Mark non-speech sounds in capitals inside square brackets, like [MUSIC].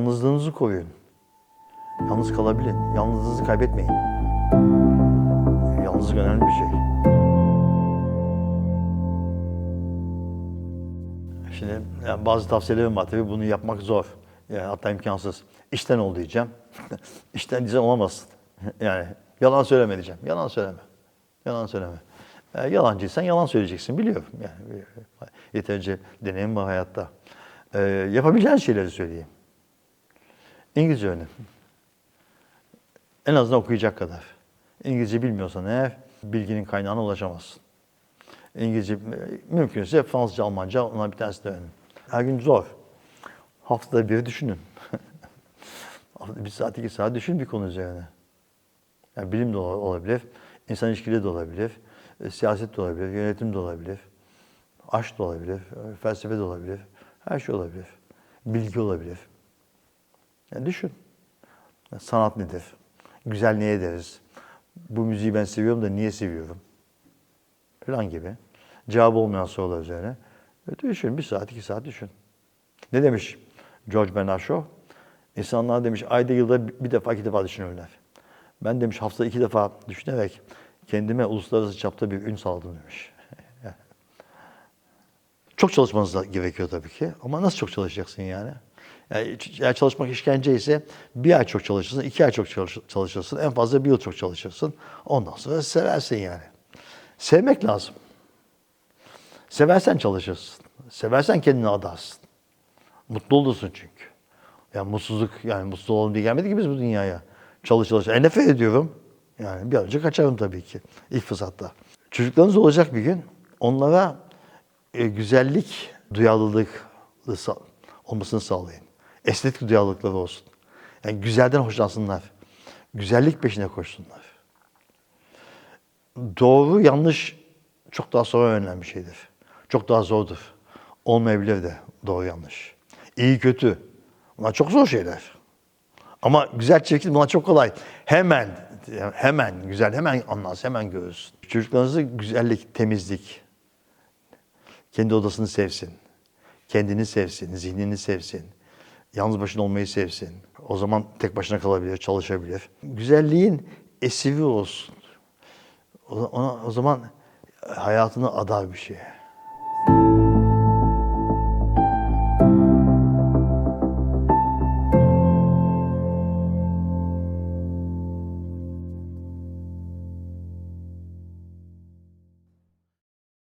Yalnızlığınızı koruyun. Yalnız kalabilin. Yalnızlığınızı kaybetmeyin. Yalnızlık önemli bir şey. Şimdi yani bazı tavsiyelerim var tabii bunu yapmak zor. Yani hatta imkansız. İşten ol diyeceğim. [LAUGHS] İşten diyeceğim olamazsın. [LAUGHS] Yani yalan söyleme diyeceğim. Yalan söyleme. Yalan söyleme. E, yalancıysan yalan söyleyeceksin biliyorum. Yani e, yeterince deneyim var hayatta. E, yapabileceğin şeyleri söyleyeyim. İngilizce öğrenin. En azından okuyacak kadar. İngilizce bilmiyorsan eğer bilginin kaynağına ulaşamazsın. İngilizce mümkünse Fransızca, Almanca ona bir tanesi de öğrenin. Her gün zor. Haftada bir düşünün. [LAUGHS] Bir saat, iki saat düşün bir konu üzerine. Yani bilim de ola- olabilir, insan ilişkileri de olabilir, e, siyaset de olabilir, yönetim de olabilir, aşk da olabilir, e, felsefe de olabilir, her şey olabilir. Bilgi olabilir. Yani düşün. Sanat nedir? Güzel neye deriz? Bu müziği ben seviyorum da niye seviyorum? Falan gibi. Cevabı olmayan sorular üzerine. E, düşün, bir saat, iki saat düşün. Ne demiş George Bernard Shaw? İnsanlar demiş ayda yılda bir defa, iki defa düşünürler. Ben demiş haftada iki defa düşünerek kendime uluslararası çapta bir ün sağladım demiş. [LAUGHS] Çok çalışmanız gerekiyor tabii ki. Ama nasıl çok çalışacaksın yani? Yani eğer çalışmak işkence ise bir ay çok çalışırsın, iki ay çok çalış- çalışırsın, en fazla bir yıl çok çalışırsın. Ondan sonra seversin yani. Sevmek lazım. Seversen çalışırsın. Seversen kendini adarsın. Mutlu olursun çünkü. Yani mutsuzluk, yani mutsuz olalım diye gelmedik ki biz bu dünyaya. Çalış çalış. E nefret ediyorum. Yani bir an önce kaçarım tabii ki ilk fırsatta. Çocuklarınız olacak bir gün. Onlara e, güzellik, duyarlılık olmasını sağlayın. Estetik duyarlılıkları olsun. Yani güzelden hoşlansınlar. Güzellik peşine koşsunlar. Doğru, yanlış çok daha sonra öğrenilen bir şeydir. Çok daha zordur. Olmayabilir de doğru yanlış. İyi kötü. Bunlar çok zor şeyler. Ama güzel çirkin bunlar çok kolay. Hemen, hemen güzel, hemen anlarsın, hemen görürsün. Çocuklarınızı güzellik, temizlik, kendi odasını sevsin. Kendini sevsin, zihnini sevsin. Yalnız başına olmayı sevsin. O zaman tek başına kalabilir, çalışabilir. Güzelliğin esiri olsun. O, ona, o zaman hayatını adar bir şeye.